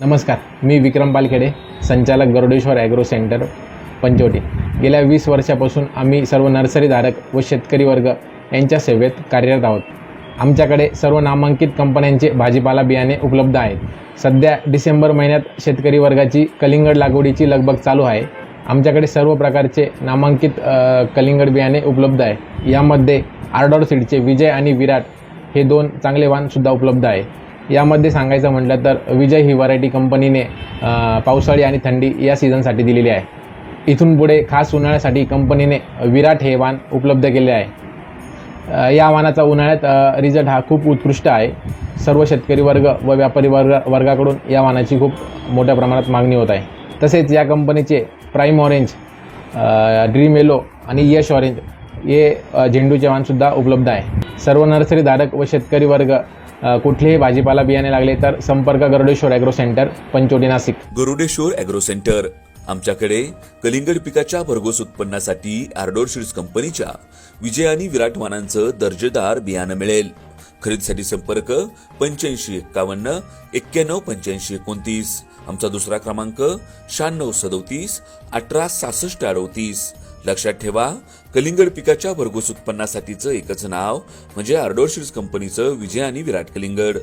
नमस्कार मी विक्रम पालखेडे संचालक Garudeshwar agro centre Panchavati. गेल्या वीस वर्षापासून आम्ही सर्व नर्सरीधारक व शेतकरी वर्ग यांच्या सेवेत कार्यरत आहोत. आमच्याकडे सर्व नामांकित कंपन्यांचे भाजीपाला बियाणे उपलब्ध आहेत. सध्या डिसेंबर महिन्यात शेतकरी वर्गाची कलिंगड लागवडीची लगबग चालू आहे. आमच्याकडे सर्व प्रकारचे नामांकित कलिंगड बियाणे उपलब्ध आहे. यामध्ये आर्डॉर सीडचे विजय आणि विराट हे दोन चांगले वाणसुद्धा उपलब्ध आहे. यामध्ये सांगायचं म्हटलं तर विजय ही व्हरायटी कंपनीने पावसाळी आणि थंडी या सीझनसाठी दिलेली आहे. इथून पुढे खास उन्हाळ्यासाठी कंपनीने विराट हे वाण उपलब्ध केले आहे. या वाणाचा उन्हाळ्यात रिझल्ट हा खूप उत्कृष्ट आहे. सर्व शेतकरी वर्ग व व्यापारी वर्ग वर्गाकडून या वाणाची खूप मोठ्या प्रमाणात मागणी होत आहे. तसेच या कंपनीचे प्राईम ऑरेंज ड्रीम येलो आणि यश ऑरेंज हे झेंडूचे वाणसुद्धा उपलब्ध आहे. सर्व नर्सरीधारक व शेतकरी वर्ग कुठलेही भाजीपाला बियाणे लागले तर संपर्क Garudeshwar agro centre Panchoti Nashik. Garudeshwar agro centre आमच्याकडे कलिंगड पिकाच्या भरघोस उत्पन्नासाठी आर्डोर सीड्स कंपनीच्या विजय आणि विराट वाणांचं दर्जेदार बियाणं मिळेल. खरेदीसाठी संपर्क पंच्याऐंशी एक्कावन्न एक्क्याण्णव पंच्याऐंशी एकोणतीस. आमचा दुसरा क्रमांक शहाण्णव सदोतीस अठरा सहासष्ट अडोतीस. लक्षात ठेवा कलिंगड पिकाच्या भरघोस उत्पन्नासाठीचं एकच नाव म्हणजे आर्डोशीर्स कंपनीचं विजय आणि विराट कलिंगड.